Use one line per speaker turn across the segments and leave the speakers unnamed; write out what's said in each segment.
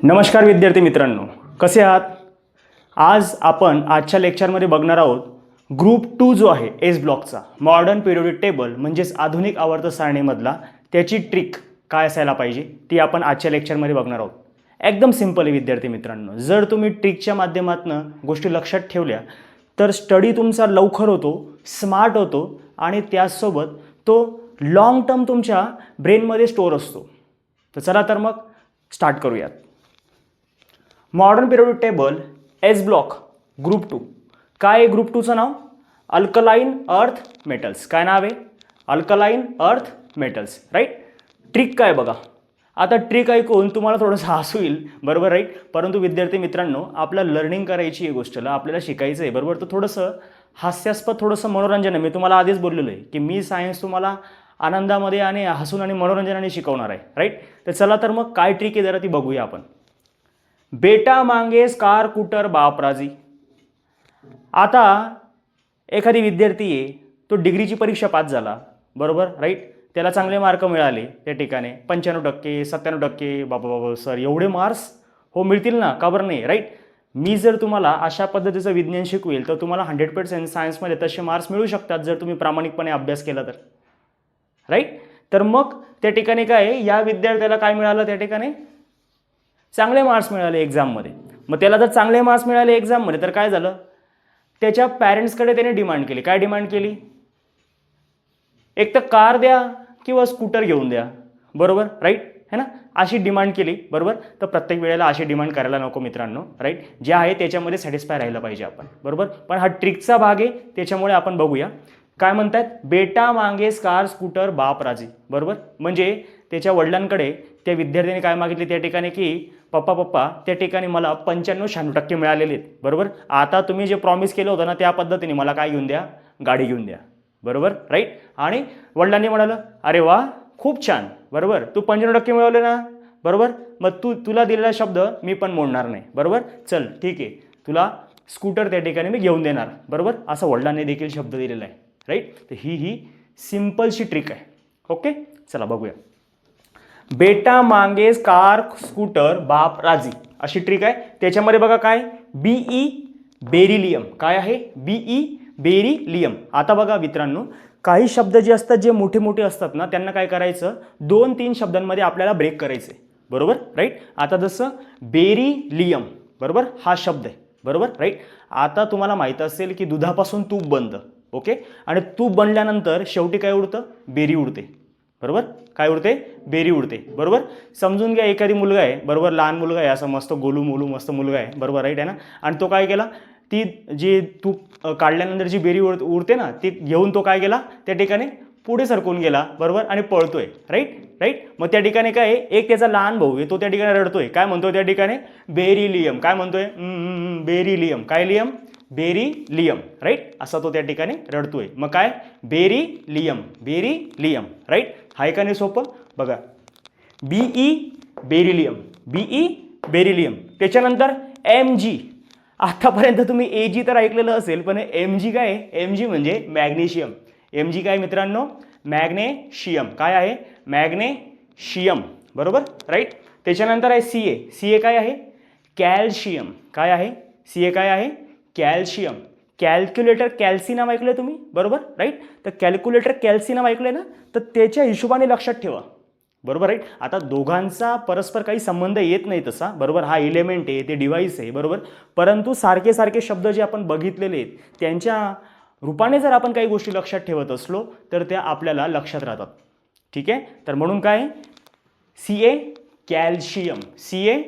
नमस्कार विद्यार्थी मित्रांनो कसे आहात? आज आपण आजच्या लेक्चरमध्ये बघणार आहोत ग्रुप टू जो आहे एस ब्लॉकचा मॉडर्न पिरियोडिक टेबल म्हणजेच आधुनिक आवर्त सारणीमधला त्याची ट्रिक काय असायला पाहिजे ती आपण आजच्या लेक्चरमध्ये बघणार आहोत. एकदम सिंपल आहे विद्यार्थी मित्रांनो जर तुम्ही ट्रिकच्या माध्यमातून गोष्टी लक्षात ठेवल्या तर स्टडी तुमचा लवकर होतो स्मार्ट होतो आणि त्याचसोबत तो लाँग टर्म तुमच्या ब्रेनमध्ये स्टोअर असतो. तर चला तर मग स्टार्ट करूयात. Modern periodic table S block group two काय आहे ग्रुप टूचं नाव? अल्कलाईन अर्थ मेटल्स काय नाव आहे? Alkaline earth metals right trick काय बघा? आता ट्रिक ऐकून तुम्हाला थोडंसं हसू येईल बरोबर राईट परंतु विद्यार्थी मित्रांनो आपल्याला लर्निंग करायची आहे गोष्टला आपल्याला शिकायचं आहे. बरोबर? तर थोडंसं हास्यास्पद थोडंसं मनोरंजन आहे. मी तुम्हाला आधीच बोललेलो आहे की मी सायन्स तुम्हाला आनंदामध्ये आणि हसून आणि मनोरंजनाने शिकवणार आहे. राईट तर चला तर मग काय ट्रिक आहे जरा ती बघूया आपण. बेटा मांगेस कार कुटर बापराजी आता एखादी विद्यार्थी आहे तो डिग्रीची परीक्षा पास झाला. बरोबर? राईट त्याला चांगले मार्क मिळाले त्या ठिकाणी. पंच्याण्णव टक्के सत्त्याण्णव टक्के बाबा बाबा सर एवढे मार्क्स हो मिळतील ना? का बरं नाही? राईट मी जर तुम्हाला अशा पद्धतीचं विज्ञान शिकवेल तर तुम्हाला हंड्रेड पर्सेंट सायन्समध्ये तसे मार्क्स मिळू शकतात जर तुम्ही प्रामाणिकपणे अभ्यास केला तर. राईट तर मग त्या ठिकाणी काय आहे, या विद्यार्थ्याला काय मिळालं त्या ठिकाणी? चांगले मार्क्स मिळाले एक्झाममध्ये मग त्याला जर चांगले मार्क्स मिळाले एक्झाममध्ये तर काय झालं? त्याच्या पॅरेंट्सकडे त्याने डिमांड केली. काय डिमांड केली? एक तर कार द्या किंवा स्कूटर घेऊन द्या. बरोबर? राईट है ना? अशी डिमांड केली. बरोबर? तर प्रत्येक वेळेला अशी डिमांड करायला नको मित्रांनो. राईट जे आहे त्याच्यामध्ये सॅटिस्फाय राहिलं पाहिजे आपण. बरोबर? पण हा ट्रिकचा भाग आहे. त्याच्यामुळे आपण बघूया. काय म्हणतात बेटा मांगे कार स्कूटर बाप राजे. बरोबर? म्हणजे त्याच्या वडिलांकडे त्या विद्यार्थ्याने काय मागितले त्या ठिकाणी की पप्पा पप्पा त्या ठिकाणी मला पंच्याण्णव शहाण्णव टक्के मिळालेले आहेत. बरोबर? आता तुम्ही जे प्रॉमिस केलं होतं ना त्या पद्धतीने मला काय घेऊन द्या? गाडी घेऊन द्या. बरोबर? राईट आणि वडिलांनी म्हणालं अरे वा खूप छान. बरोबर? तू पंच्याण्णव टक्के मिळवले ना? बरोबर? मग तू तुला दिलेला शब्द मी पण मोडणार नाही. बरोबर? चल ठीक आहे. तुला स्कूटर त्या ठिकाणी मी घेऊन देणार. बरोबर? असं वडिलांनी देखील शब्द दिलेला आहे. राईट तर ही ही सिम्पलशी ट्रिक आहे. ओके चला बघूया. बेटा मांगेस कार स्कूटर बाप राजी. अशी ट्रिक आहे. त्याच्यामध्ये बघा काय? बीई बेरिलियम काय आहे? बीई बेरिलियम आता बघा मित्रांनो काही शब्द जे असतात जे मोठे मोठे असतात ना त्यांना काय करायचं? दोन तीन शब्दांमध्ये आपल्याला ब्रेक करायचे. बरोबर? राईट आता जसं बेरिलियम बरोबर? हा शब्द आहे. बरोबर? राईट आता तुम्हाला माहीत असेल की दुधापासून तूप बनतं. ओके आणि तूप बनल्यानंतर शेवटी काय उडतं? बेरी उडते. बरोबर? काय उडते? बेरी उडते. बरोबर? समजून घ्या एखादी मुलगा आहे बरोबर? लहान मुलगा आहे असं मस्त गोलू मोलू मस्त मुलगा आहे बरोबर? राईट आहे ना? आणि तो काय केला? ती जी तूप काढल्यानंतर जी बेरी उड उडते ना ती घेऊन तो काय केला? त्या ठिकाणी पुढे सरकून गेला बरोबर? आणि पळतोय. राईट राईट मग त्या ठिकाणी काय आहे? एक त्याचा लहान भाऊ आहे तो त्या ठिकाणी रडतोय. काय म्हणतोय त्या ठिकाणी? बेरिलियम. काय म्हणतोय? बेरिलियम. काय लियम? बेरिलियम. राईट असा तो त्या ठिकाणी रडतोय. मग काय? बेरीलियम. बेरी लियम राईट आहे का नाही सोपं? बघा. B E beryllium B E beryllium त्याच्यानंतर एम जी आत्तापर्यंत तुम्ही ए जी तर ऐकलेलं असेल पण एम जी काय आहे? एम जी म्हणजे मॅग्नेशियम. एम जी काय मित्रांनो? मॅग्नेशियम. काय आहे? मॅग्नेशियम. बरोबर? राईट त्याच्यानंतर आहे सी ए सी ए काय आहे? कॅल्शियम. काय आहे? सी ए काय आहे? कॅल्शियम. कॅल्क्युलेटर कॅल्सी नाव ऐकलं तुम्ही? बरोबर? राईट तर कॅल्क्युलेटर कॅल्सी नाव आहे ना? तर त्याच्या हिशोबाने लक्षात ठेवा. बरोबर? राईट आता दोघांचा परस्पर काही संबंध येत नाही तसा. बरोबर? हा इलेमेंट आहे ते डिव्हाइस आहे. बरोबर? परंतु सारखे सारखे शब्द जे आपण बघितलेले आहेत त्यांच्या रूपाने जर आपण काही गोष्टी लक्षात ठेवत असलो तर त्या आपल्याला लक्षात राहतात. ठीक आहे? तर म्हणून काय? C A calcium C A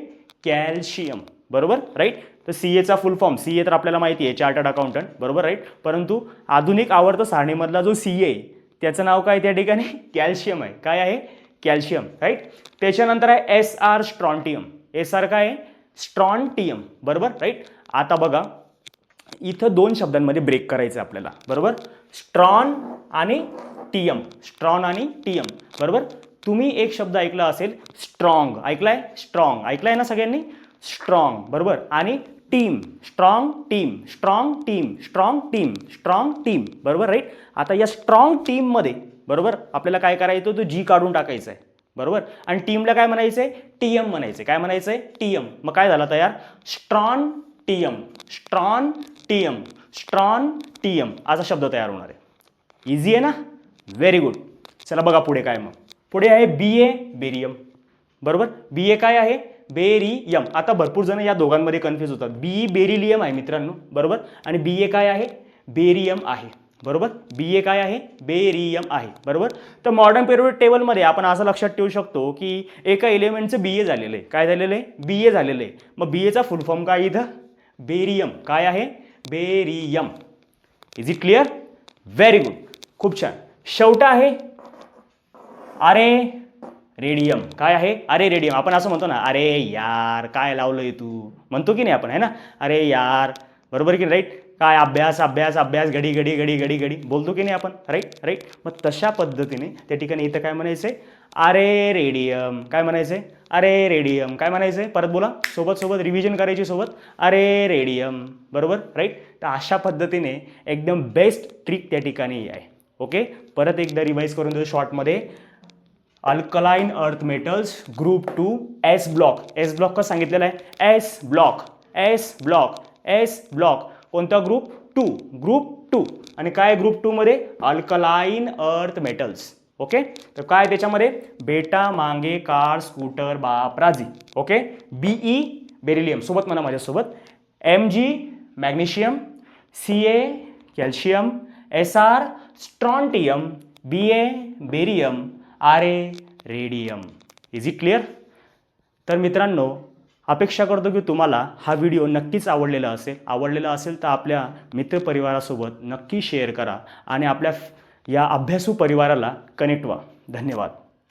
calcium बरोबर? राईट तर सी एचा फुल फॉर्म सी ए तर आपल्याला माहिती आहे चार्टर्ड अकाउंटंट बरोबर राईट परंतु आधुनिक आवर्त सारणीमधला जो सी ए त्याचं नाव काय त्या ठिकाणी? कॅल्शियम आहे. काय आहे? कॅल्शियम राईट त्याच्यानंतर आहे S R strontium. S R काय आहे? स्ट्रॉन्टियम. बरोबर राईट आता बघा इथं दोन शब्दांमध्ये ब्रेक करायचं आहे आपल्याला. बरोबर? स्ट्रॉन आणि टीएम. स्ट्रॉन आणि टीएम. बरोबर? तुम्ही एक शब्द ऐकला असेल स्ट्रॉंग. ऐकलाय? स्ट्रॉंग. ऐकलाय ना सगळ्यांनी? स्ट्रॉंग. बरोबर? आणि team strong team strong team strong team strong team बरोबर राईट आता या स्ट्रॉंग टीममध्ये बरोबर? आपल्याला काय करायचं तो जी काढून टाकायचा आहे. बरोबर? आणि टीमला काय म्हणायचं आहे? टी एम म्हणायचं काय म्हणायचं आहे? टी एम मग काय झालं तयार strontium strontium strontium असा शब्द तयार होणार आहे. इझी आहे ना? व्हेरी गुड चला बघा पुढे काय मग. पुढे आहे बी ए बेरियम बरोबर? बी ए काय आहे? बेरियम. आता भरपूर जण या दोघांमध्ये कन्फ्यूज होतात. बी बेरिलियम आहे मित्रांनो बरोबर? आणि बी ए काय आहे? बेरियम आहे. बरोबर? बी ए काय आहे? बेरियम आहे. बरोबर? तर मॉडर्न पिरियड टेबलमध्ये आपण असं लक्षात ठेवू शकतो की एका एलिमेंटचं बी ए झालेलं आहे. काय झालेलं आहे? बी ए झालेलं आहे. मग बी एचा फुल फॉर्म काय इथं? बेरियम. काय आहे? Barium. Is it clear very good खूप छान. शेवटा आहे. अरे रेडियम. काय आहे? अरे रेडियम. आपण असं म्हणतो ना अरे यार काय लावलंय तू? म्हणतो की नाही आपण आहे ना? अरे यार. बरोबर की राईट काय अभ्यास अभ्यास अभ्यास घडी घडी घडी घडी घडी. बोलतो की नाही आपण? राईट राईट मग तशा पद्धतीने त्या ठिकाणी इथं काय म्हणायचंय? अरे रेडियम. काय म्हणायचंय? अरे रेडियम. काय म्हणायचंय? परत बोला. सोबत सोबत रिव्हिजन करायची सोबत. अरे रेडियम. बरोबर? राईट तर अशा पद्धतीने एकदम बेस्ट ट्रिक त्या ठिकाणी आहे. ओके परत एकदा रिवाईज करून देऊ शॉर्टमध्ये alkaline earth metals group two S block. S block का सांगितलेलं आहे? S block. S block. S block. कोणता ग्रुप? टू. Group two. आणि काय ग्रुप टूमध्ये? Alkaline earth metals. ओके? तर काय त्याच्यामध्ये? बेटा मांगे कार स्कूटर बापराजी ओके? B E beryllium. सोबत म्हणा माझ्यासोबत. M G magnesium. C A calcium. S R strontium. B A barium. R A radium. Is it clear तर मित्रांनो अपेक्षा करतो की तुम्हाला हा व्हिडिओ नक्कीच आवडलेला असेल. आवडलेला असेल तर आपल्या मित्रपरिवारासोबत नक्की शेअर करा आणि आपल्या या अभ्यासू परिवाराला कनेक्ट व्हा. धन्यवाद.